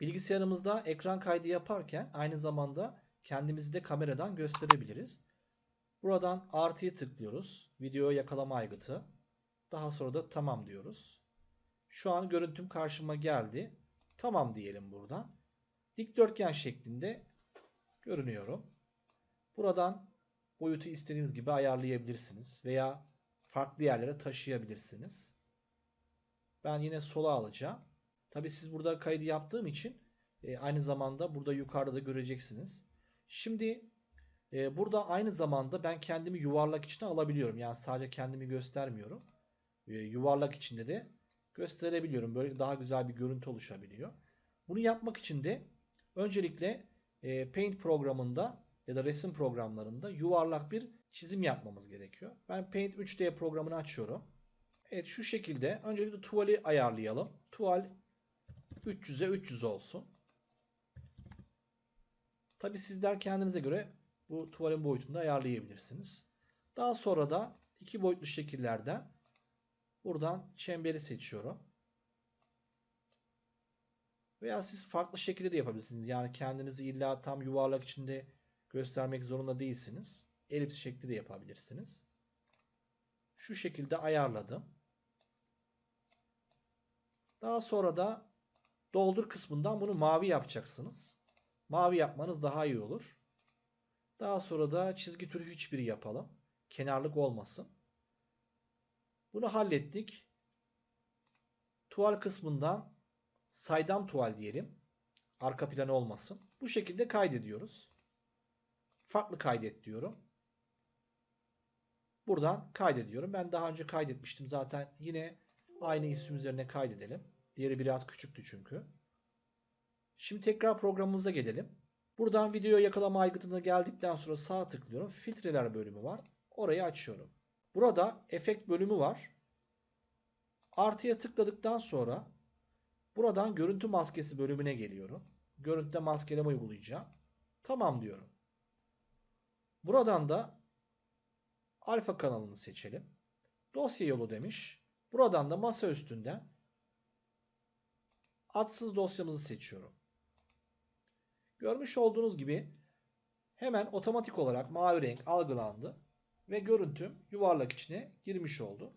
Bilgisayarımızda ekran kaydı yaparken aynı zamanda kendimizi de kameradan gösterebiliriz. Buradan artıya tıklıyoruz. Video yakalama aygıtı. Daha sonra da tamam diyoruz. Şu an görüntüm karşıma geldi. Tamam diyelim buradan. Dikdörtgen şeklinde görünüyorum. Buradan boyutu istediğiniz gibi ayarlayabilirsiniz veya farklı yerlere taşıyabilirsiniz. Ben yine sola alacağım. Tabi siz burada kaydı yaptığım için e, aynı zamanda burada yukarıda da göreceksiniz. Şimdi e, burada aynı zamanda ben kendimi yuvarlak içine alabiliyorum. Yani sadece kendimi göstermiyorum. E, yuvarlak içinde de gösterebiliyorum. Böyle daha güzel bir görüntü oluşabiliyor. Bunu yapmak için de öncelikle e, Paint programında ya da resim programlarında yuvarlak bir çizim yapmamız gerekiyor. Ben Paint 3D programını açıyorum. Evet şu şekilde öncelikle tuvali ayarlayalım. Tuval 300'e 300 olsun. Tabi sizler kendinize göre bu tuvalin boyutunu da ayarlayabilirsiniz. Daha sonra da iki boyutlu şekillerden buradan çemberi seçiyorum. Veya siz farklı şekilde de yapabilirsiniz. Yani kendinizi illa tam yuvarlak içinde göstermek zorunda değilsiniz. Elips şekli de yapabilirsiniz. Şu şekilde ayarladım. Daha sonra da doldur kısmından bunu mavi yapacaksınız. Mavi yapmanız daha iyi olur. Daha sonra da çizgi türü hiçbiri yapalım. Kenarlık olmasın. Bunu hallettik. Tuval kısmından saydam tuval diyelim. Arka planı olmasın. Bu şekilde kaydediyoruz. Farklı kaydet diyorum. Buradan kaydediyorum. Ben daha önce kaydetmiştim. Zaten yine aynı isim üzerine kaydedelim. Diğeri biraz küçüktü çünkü. Şimdi tekrar programımıza gelelim. Buradan video yakalama aygıtına geldikten sonra sağ tıklıyorum. Filtreler bölümü var. Orayı açıyorum. Burada efekt bölümü var. Artıya tıkladıktan sonra buradan görüntü maskesi bölümüne geliyorum. Görüntüde maskeleme uygulayacağım. Tamam diyorum. Buradan da alfa kanalını seçelim. Dosya yolu demiş. Buradan da masa üstünden adsız dosyamızı seçiyorum. Görmüş olduğunuz gibi hemen otomatik olarak mavi renk algılandı ve görüntüm yuvarlak içine girmiş oldu.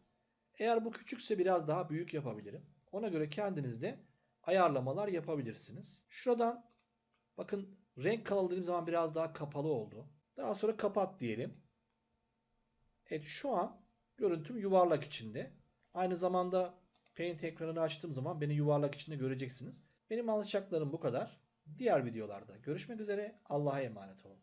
Eğer bu küçükse biraz daha büyük yapabilirim. Ona göre kendiniz de ayarlamalar yapabilirsiniz. Şuradan bakın renk kanalı dediğim zaman biraz daha kapalı oldu. Daha sonra kapat diyelim. Evet şu an görüntüm yuvarlak içinde. Aynı zamanda Paint ekranını açtığım zaman beni yuvarlak içinde göreceksiniz. Benim anlatacaklarım bu kadar. Diğer videolarda görüşmek üzere. Allah'a emanet olun.